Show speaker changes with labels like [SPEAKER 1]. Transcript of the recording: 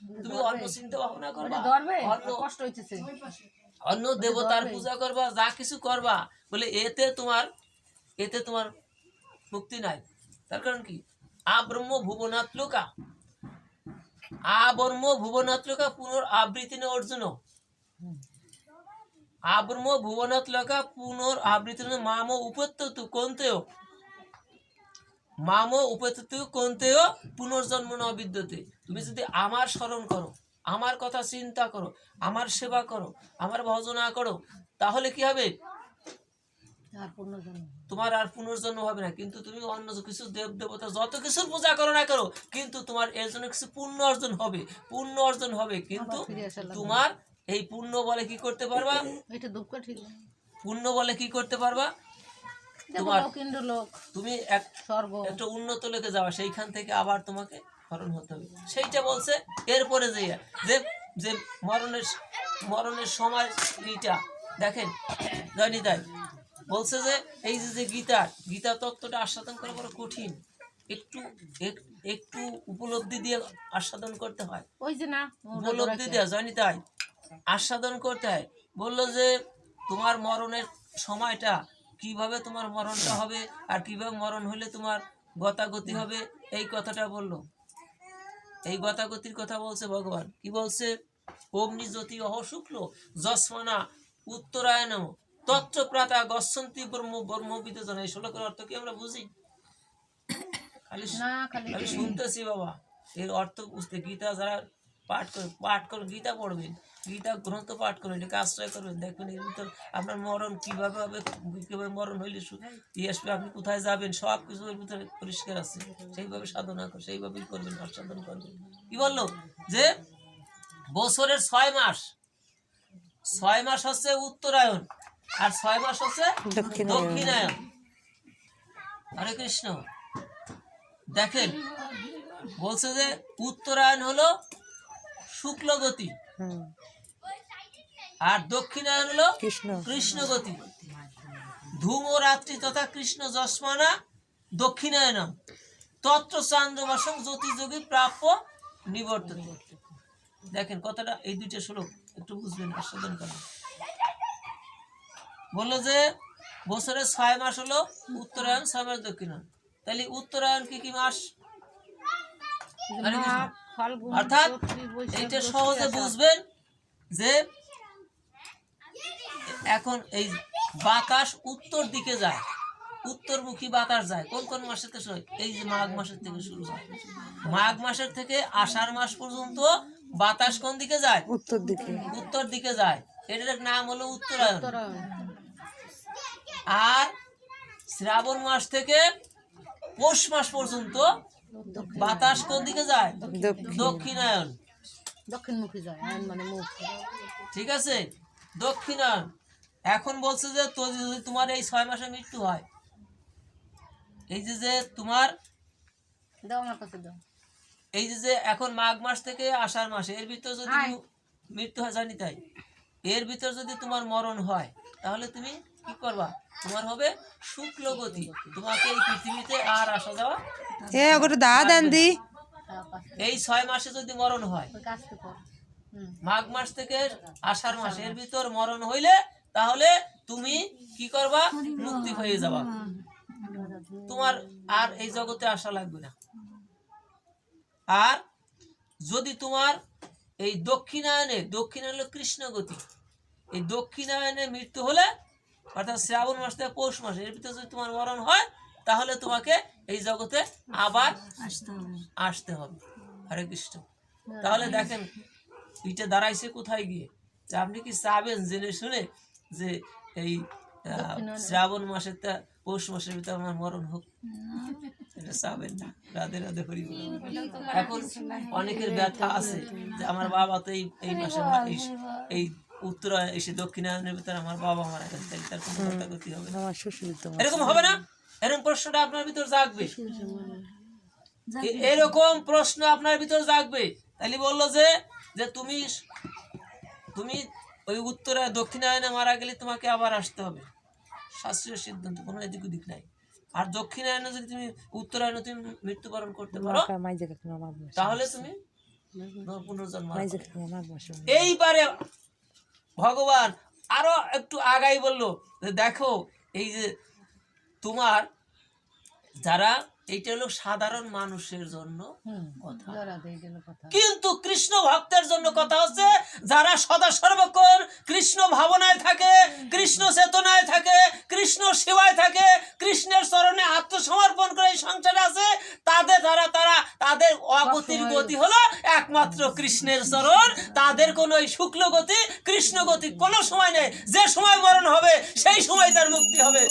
[SPEAKER 1] তুমি অন্য চিন্তা ভাবনা করবা? অন্য
[SPEAKER 2] কষ্ট হইতেছে
[SPEAKER 1] অন্য দেবতার পূজা করবা যা কিছু করবা। বলে এতে তোমার এতে তোমার মুক্তি নাই। তার কারণ কি? আব্রহ্ম ভুবনাত্মকা আবর্ম ভুবনাত্মকা পুনর আবৃত্তি নে অর্জুন। আব্রহ্ম ভুবনাত্মকা পুনর আবৃত্তি নে মাম উপত্যতু কোনতেও। মাম উপত্যতু কোনতেও পুনর্জন্ম ন বিদ্যতে। তুমি যদি আমার স্মরণ করো আমার কথা চিন্তা করো আমার সেবা করো আমার ভজনা করো তাহলে কি হবে? তোমার আর পুনর্জন্ম হবে না। কিন্তু তুমি অন্য কিছু দেব দেবতা যত কিছুর পূজা করো না করো কিন্তু তোমার এর জন্য কিছু পুণ্য অর্জন হবে পুণ্য অর্জন হবে। কিন্তু। তোমার এই পুণ্য বলে কি করতে পারবা?
[SPEAKER 2] এটা
[SPEAKER 1] পুণ্য বলে কি করতে পারবা? তোমার-
[SPEAKER 2] লোক
[SPEAKER 1] তুমি এক
[SPEAKER 2] স্বর্গ।
[SPEAKER 1] একটা উন্নত লোকে যাওয়া সেইখান থেকে আবার তোমাকে মরণ হতে হবে। সেইটা বলছে এরপরে যে যে যে মরণের মরণের সময় এইটা দেখেন জানি তাই বলছে যে এই যে যে গীতা গীতা তত্ত্বটা আস্বাদন করা বড় কঠিন। একটু এক- একটু উপলব্ধি দিয়ে আস্বাদন করতে হয়।
[SPEAKER 2] ওই যে না
[SPEAKER 1] উপলব্ধি। দেওয়া জানি তাই আস্বাদন করতে হয়। বলল যে তোমার মরণের সময়টা কীভাবে তোমার মরণটা হবে আর কীভাবে মরণ হলে তোমার গতাগতি হবে এই কথাটা বলল। এই গতাগতির কথা বলছে ভগবান। কি বলছে? অগ্নি জ্যোতি অহ শুক্ল যস্মানা উত্তরায়ণ তত্র প্রাতা গচ্ছন্তি ব্রহ্ম ব্রহ্মবিদ জন এই শ্লোকের অর্থ কি আমরা বুঝি? খালি শুনতেছি বাবা। এর অর্থ বুঝতে। গীতা যারা পাঠ করে পাঠ করে গীতা পড়বেন। গীতা গ্রন্থ পাঠ করবেন এটাকে আশ্রয় করবেন। দেখবেন এর ভিতর আপনার মরণ কীভাবে হবে কীভাবে মরণ হইলে আসবে আপনি কোথায় যাবেন সব কিছু এর ভিতরে পরিষ্কার আছে। সেইভাবে সাধনা করে সেইভাবেই করবেন আস্বাদন করবেন। কি বলল? যে বছরের ছয় মাস ছয় মাস হচ্ছে উত্তরায়ণ আর ছয় মাস হচ্ছে দক্ষিণায়ন হরে কৃষ্ণ। দেখেন বলছে যে উত্তরায়ণ হলো শুক্ল গতি আর দক্ষিণায়ন হলো
[SPEAKER 3] কৃষ্ণ।
[SPEAKER 1] কৃষ্ণ গতি ধূম ও রাত্রি তথা কৃষ্ণ যস্মানা দক্ষিণায়নম তত্র চান্দ্রমাসং জ্যোতিযোগী প্রাপ্য নিবর্তন দেখেন কথাটা এই দুইটা শ্লোক একটু বুঝবেন আস্বাদন করেন। বলল যে বছরে ছয় মাস হলো উত্তরায়ণ ছয় মাস দক্ষিণায়ন তাহলে উত্তরায়ণ কি কি মাস? অর্থাৎ এইটা সহজে
[SPEAKER 2] আষাঢ়।
[SPEAKER 1] বুঝবেন যে এখন এই বাতাস উত্তর দিকে যায় উত্তরমুখী বাতাস যায়। কোন কোন মাসের থেকে এই যে মাঘ মাসের থেকে শুরু হয়। মাঘ মাসের থেকে আষাঢ় মাস পর্যন্ত বাতাস কোন দিকে যায়?
[SPEAKER 3] উত্তর দিকে।
[SPEAKER 1] উত্তর দিকে যায়। এটার নাম হলো উত্তরায়ণ। আর শ্রাবণ মাস থেকে পৌষ মাস পর্যন্ত বাতাস কোন দিকে যায়? দক্ষিণায়ন।
[SPEAKER 2] দক্ষিণমুখী যায় আয়ন মানে মুখ।
[SPEAKER 1] ঠিক আছে? দক্ষিণায়ন। এখন বলছে যে যদি তোমার এই ছয় মাসে মৃত্যু হয় এই যে যে তোমার
[SPEAKER 2] দাও আমার কাছে দাও।
[SPEAKER 1] এই যে যে এখন মাঘ মাস থেকে আষাঢ় মাস এর ভিতর যদি মৃত্যু হয় জানি তাই। এর ভিতর যদি তোমার মরণ হয় তাহলে তুমি কি করবা? তোমার হবে শুক্ল গতি তোমাকে এই পৃথিবীতে আর আসা যাওয়া
[SPEAKER 3] এ ওগুলো দা দেন দি।
[SPEAKER 1] এই ছয় মাসে যদি মরণ হয় মাঘ মাস থেকে আষাঢ় মাস এর ভিতর মরণ হইলে তাহলে তুমি কি করবা? মুক্তি হয়ে যাবা। তোমার আর এই জগতে আসা লাগবে না। আর যদি তোমার এই দক্ষিণায়নে দক্ষিণায়ন হলো কৃষ্ণ গতি এই দক্ষিণায়নে মৃত্যু হলে অর্থাৎ শ্রাবণ মাস থেকে পৌষ মাস এর ভিতরে যদি তোমার মরণ হয় তাহলে তোমাকে এই জগতে আবার আসতে হবে। হরে কৃষ্ণ। তাহলে দেখেন এটা দাঁড়াইছে কোথায় গিয়ে? যে আপনি কি চাবেন জেনে শুনে যে এই শ্রাবণ মাসের তা পৌষ মাসের ভিতরে আমার মরণ হোক? এটা চাবেন না। রাধে রাধে হরি। এখন অনেকের ব্যথা আছে যে আমার বাবা তো এই এই মাসে এই উত্তরা এসে দক্ষিণায়নের ভিতরে আমার বাবা মারা গেছে তাহলে তার কোনো গতি হবে না।
[SPEAKER 3] আমার শ্বশুর
[SPEAKER 1] এরকম হবে না? এরকম প্রশ্নটা আপনার ভিতর জাগবে। এরকম প্রশ্ন আপনার ভিতর জাগবে। তাহলে বলল যে যে তুমি তুমি ওই উত্তরে দক্ষিণায়নে মারা গেলে তোমাকে আবার আসতে হবে। শাস্ত্রীয় সিদ্ধান্ত কোনো এদিক ওদিক নাই। আর দক্ষিণায়নে যদি তুমি উত্তরায়ণে তুমি মৃত্যুবরণ করতে পারো তাহলে তুমি পুনর্জন্ম। এইবারে ভগবান আরও একটু আগাই বলল যে দেখো এই যে তোমার যারা এইটা হলো সাধারণ মানুষের জন্য কথা। কিন্তু কৃষ্ণ ভক্তের জন্য কথা হচ্ছে যারা সদা সর্বক্ষণ কৃষ্ণ ভাবনায় থাকে কৃষ্ণ চেতনায় থাকে কৃষ্ণ সেবায় থাকে কৃষ্ণের চরণে আত্মসমর্পণ করে এই সংসারে আছে তাদের দ্বারা তারা তাদের অগতির গতি হলো একমাত্র কৃষ্ণের চরণ, তাদের কোনো শুক্ল গতি, কৃষ্ণ গতি কোনো সময় নেই। যে সময় মরণ হবে, সেই সময় তার মুক্তি হবে।